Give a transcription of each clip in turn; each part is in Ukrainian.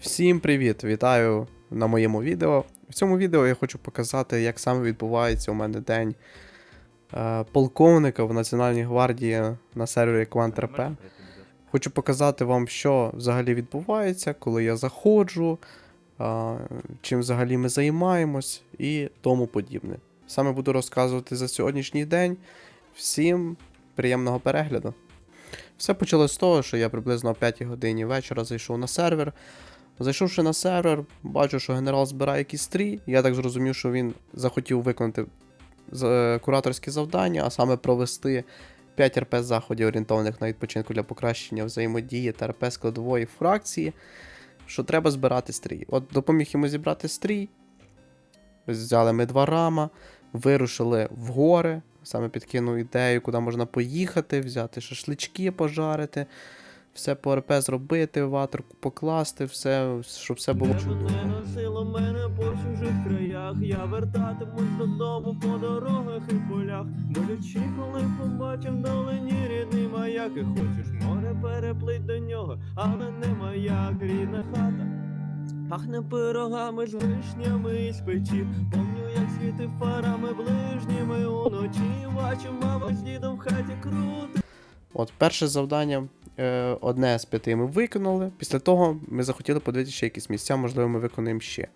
Всім привіт! Вітаю на моєму відео. В цьому відео я хочу показати, як саме відбувається у мене день е, полковника в Національній гвардії на сервері QuantRP. Хочу показати вам, що взагалі відбувається, коли я заходжу, е, чим взагалі ми займаємось і тому подібне. Саме буду розказувати за сьогоднішній день. Всім приємного перегляду. Все почалось з того, що я приблизно о 5 годині вечора зайшов на сервер. Зайшовши на сервер, бачу, що генерал збирає якийсь стрій. Я так зрозумів, що він захотів виконати е, кураторське завдання, а саме провести 5 РП заходів, орієнтованих на відпочинку для покращення взаємодії та РП складової фракції, що треба збирати стрій. От допоміг йому зібрати стрій. Взяли ми два рама, вирушили в гори, саме підкинув ідею, куди можна поїхати, взяти шашлички, пожарити все по РП зробити, ватерку покласти, все, щоб все було носило мене по чужих краях. Я вертатимусь додому по дорогах і полях. Болючи, коли побачив вдалині рідний маяк. І хочеш море переплить до нього, але не маяк, рідна хата. Пахне пирогами з вишнями із печі. Помню, як світи фарами ближніми уночі. Бачу, мама з дідом в хаті круто. От перше завдання, одне з п'яти ми виконали. Після того ми захотіли подивитися ще якісь місця, можливо, ми виконуємо ще.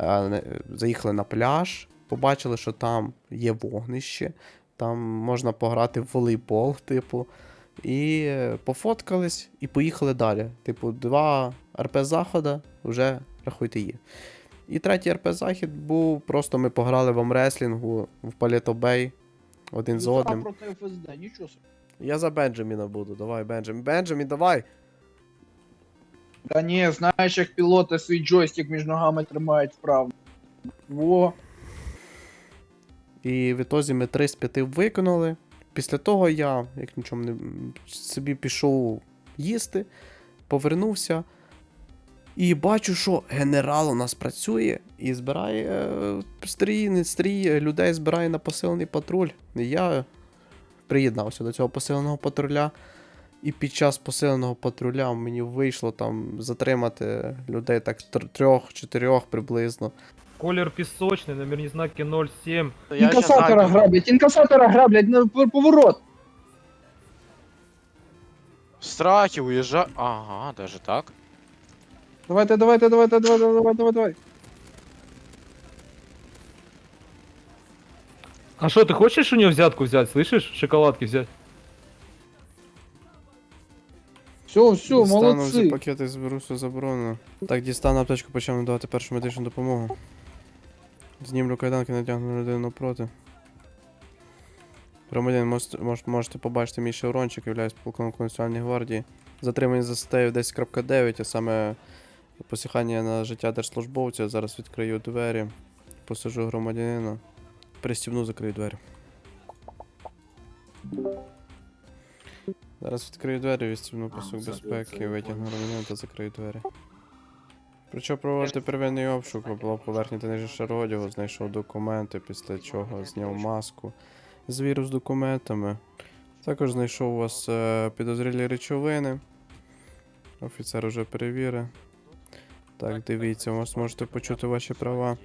Е, заїхали на пляж, побачили, що там є вогнище, там можна пограти в волейбол, типу. І е, пофоткались і поїхали далі. Типу, два РП заходи вже рахуйте є. І третій РП захід був просто ми пограли в амреслінгу в Палето Бей один з одним. проти ФСД, нічого собі. Я за Бенджаміна буду. Давай, Бенджамін. Бенджамін, давай. Та ні, знаєш, як пілоти свій джойстик між ногами тримають вправо. Во. І в ітозі ми 3 з 5 виконали. Після того я, як нічому не собі пішов їсти, повернувся. І бачу, що генерал у нас працює і збирає е, стрій, не стрій, е, людей збирає на посилений патруль. І я приєднався до цього посиленого патруля. І під час посиленого патруля мені вийшло там затримати людей так тр- трьох-чотирьох приблизно. Колір пісочний, номерні знаки 07. Інкасатора граблять, інкасатора граблять на поворот. В страхе уезжа... Ага, даже так. Давайте, давайте, давайте, давайте, давайте, давайте, давай. А що, ти хочеш у нього взятку взяти, слышиш? Шоколадки взяти? Все, все, Дістану всі молодці. пакети зберу все заборонено. Так, дістану аптечку, почав надавати першу медичну допомогу. Знімлю кайданки, натягну людину напроти. Громадян, можете, мож- можете побачити мій шеврончик, являюсь полковником Національної гвардії. Затриманий за статтею 10.9, а саме посягання на життя держслужбовця. Зараз відкрию двері, посажу громадянина. Пристібну, закрию двері. Зараз відкрию двері, відстібну пасок безпеки, витягну громадянина та закрию двері. Почав проводити первинний обшук, облав поверхні та нижній шар одягу, знайшов документи, після чого зняв маску, звірив з документами. Також знайшов у вас е, підозрілі речовини. Офіцер уже перевірив. Так, дивіться, ви можете почути ваші права.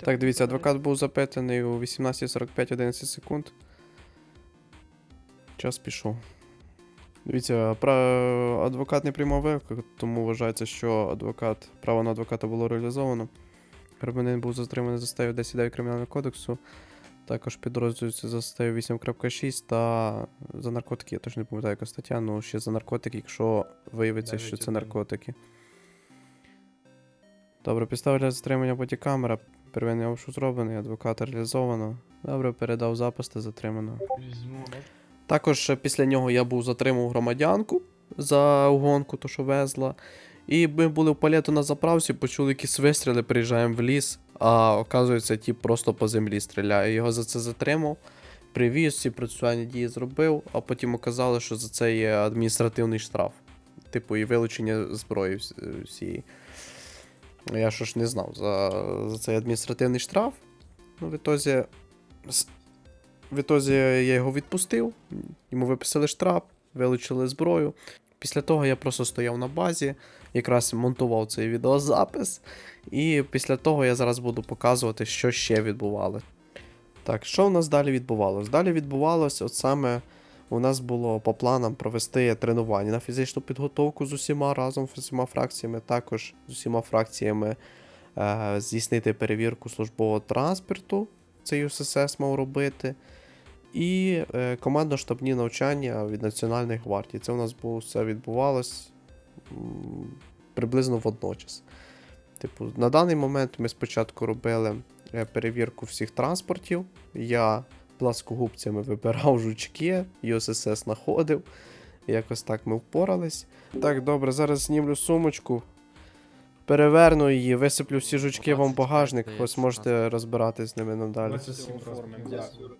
Так, дивіться, адвокат був запитаний у 18.45 11 секунд. Час пішов. Дивіться, адвокат не приймав виклик, тому вважається, що адвокат, право на адвоката було реалізовано. Громадянин був затриманий за статтею 10.9 Кримінального кодексу. Також підрозділюється за статтею 8.6 та за наркотики. Я точно не пам'ятаю, яка стаття, ну ще за наркотики, якщо виявиться, що це наркотики. Добре, підстава для затримання бодікамера. Первинний обшук зроблений, адвоката реалізовано. Добре, передав запис та затримано. Також е, після нього я був затримав громадянку за угонку, то що везла. І ми були в палету на заправці, почули якісь вистріли, приїжджаємо в ліс, а оказується, ті просто по землі стріляє. Його за це затримав, привіз, всі процесуальні дії зробив, а потім оказали, що за це є адміністративний штраф. Типу, і вилучення зброї вс- всієї. Я що ж не знав за, за цей адміністративний штраф. Ну, в ітозі, с- в ітозі я його відпустив, йому виписали штраф, вилучили зброю. Після того я просто стояв на базі, якраз монтував цей відеозапис, і після того я зараз буду показувати, що ще відбувалося. Так, що в нас далі відбувалось? Далі відбувалось, от саме у нас було по планам провести тренування на фізичну підготовку з усіма разом, з усіма фракціями, також з усіма фракціями е, здійснити перевірку службового транспорту. Це ЮСС мав робити. І е, командно-штабні навчання від Національної гвардії. Це у нас було все відбувалось приблизно водночас. Типу, на даний момент ми спочатку робили е, перевірку всіх транспортів. Я пласкогубцями вибирав жучки, ЮСС знаходив. Якось так ми впорались. Так, добре, зараз знімлю сумочку. Переверну її, висиплю всі жучки вам в багажник, ось можете розбиратись з ними надалі. 27 Дякую.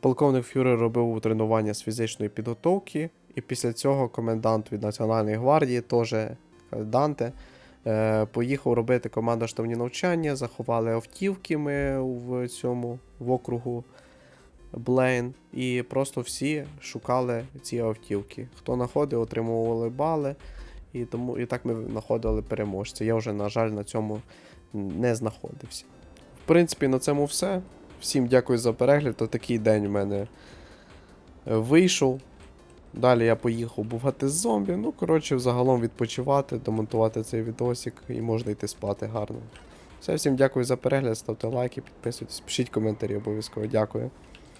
Полковник Фюрер робив тренування з фізичної підготовки, і після цього комендант від Національної гвардії, теж Данте, е, поїхав робити командно-штабні навчання, заховали автівки ми в цьому в округу Блейн, і просто всі шукали ці автівки. Хто знаходив, отримували бали, і, тому, і так ми знаходили переможця. Я вже, на жаль, на цьому не знаходився. В принципі, на цьому все. Всім дякую за перегляд. Такий день в мене е, вийшов. Далі я поїхав бувати з зомбі. Ну, коротше, взагалом відпочивати, домонтувати цей відосик і можна йти спати гарно. Все, всім дякую за перегляд, ставте лайки, підписуйтесь, пишіть коментарі обов'язково. Дякую.